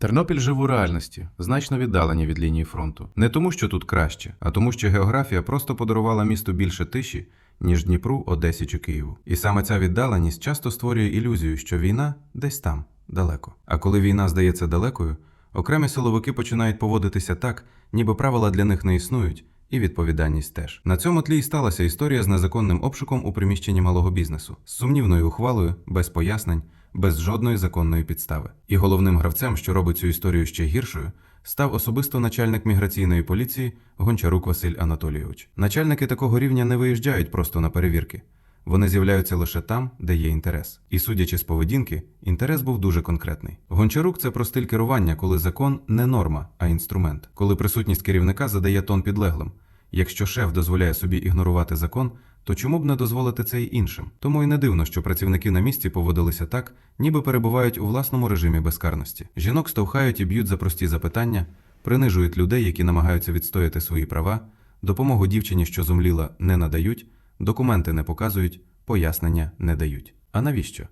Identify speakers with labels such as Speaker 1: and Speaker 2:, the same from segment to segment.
Speaker 1: Тернопіль жив у реальності, значно віддалені від лінії фронту. Не тому, що тут краще, а тому, що географія просто подарувала місту більше тиші, ніж Дніпру, Одесі чи Києву. І саме ця віддаленість часто створює ілюзію, що війна десь там, далеко. А коли війна здається далекою, окремі силовики починають поводитися так, ніби правила для них не існують, і відповідальність теж. На цьому тлі й сталася історія з незаконним обшуком у приміщенні малого бізнесу, з сумнівною ухвалою, без пояснень, без жодної законної підстави. І головним гравцем, що робить цю історію ще гіршою, став особисто начальник міграційної поліції Гончарук Василь Анатолійович. Начальники такого рівня не виїжджають просто на перевірки. Вони з'являються лише там, де є інтерес. І судячи з поведінки, інтерес був дуже конкретний. Гончарук це про стиль керування, коли закон не норма, а інструмент, коли присутність керівника задає тон підлеглим. Якщо шеф дозволяє собі ігнорувати закон, то чому б не дозволити це й іншим? Тому й не дивно, що працівники на місці поводилися так, ніби перебувають у власному режимі безкарності. Жінок стовхають і б'ють за прості запитання, принижують людей, які намагаються відстояти свої права, допомогу дівчині, що зумліла, не надають, документи не показують, пояснення не дають. А навіщо?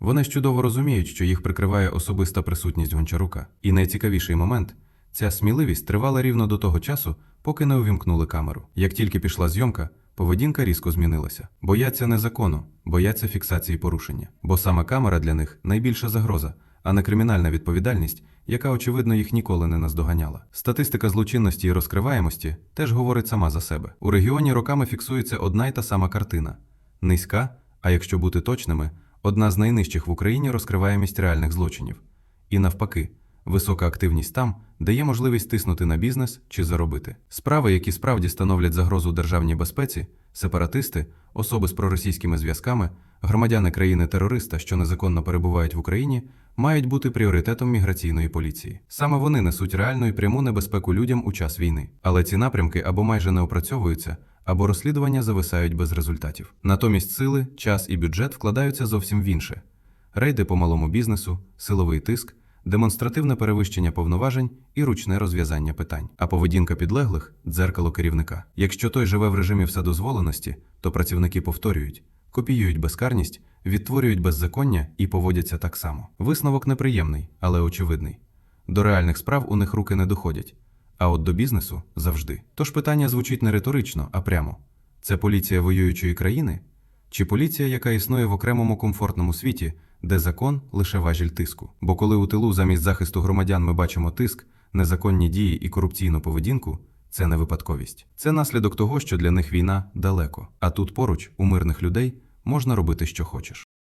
Speaker 1: Вони чудово розуміють, що їх прикриває особиста присутність Гончарука. І найцікавіший момент ця сміливість тривала рівно до того часу, поки не увімкнули камеру. Як тільки пішла зйомка, поведінка різко змінилася. Бояться не закону, бояться фіксації порушення. Бо саме камера для них найбільша загроза, а не кримінальна відповідальність, яка, очевидно, їх ніколи не наздоганяла. Статистика злочинності і розкриваємості теж говорить сама за себе. У регіоні роками фіксується одна й та сама картина: низька, а якщо бути точними, одна з найнижчих в Україні розкриваємість реальних злочинів. І навпаки, висока активність там, де є можливість тиснути на бізнес чи заробити. Справи, які справді становлять загрозу державній безпеці, сепаратисти, особи з проросійськими зв'язками, громадяни країни-терориста, що незаконно перебувають в Україні, мають бути пріоритетом міграційної поліції. Саме вони несуть реальну і пряму небезпеку людям у час війни. Але ці напрямки або майже не опрацьовуються, або розслідування зависають без результатів. Натомість сили, час і бюджет вкладаються зовсім в інше: рейди по малому бізнесу, силовий тиск, демонстративне перевищення повноважень і ручне розв'язання питань. А поведінка підлеглих дзеркало керівника. Якщо той живе в режимі вседозволеності, то працівники повторюють, копіюють безкарність, відтворюють беззаконня і поводяться так само. Висновок неприємний, але очевидний. До реальних справ у них руки не доходять, а от до бізнесу завжди. Тож питання звучить не риторично, а прямо: це поліція воюючої країни? Чи поліція, яка існує в окремому комфортному світі, де закон лише важіль тиску? Бо коли у тилу замість захисту громадян ми бачимо тиск, незаконні дії і корупційну поведінку, це не випадковість. Це наслідок того, що для них війна далеко, а тут поруч, у мирних людей, можна робити, що хочеш.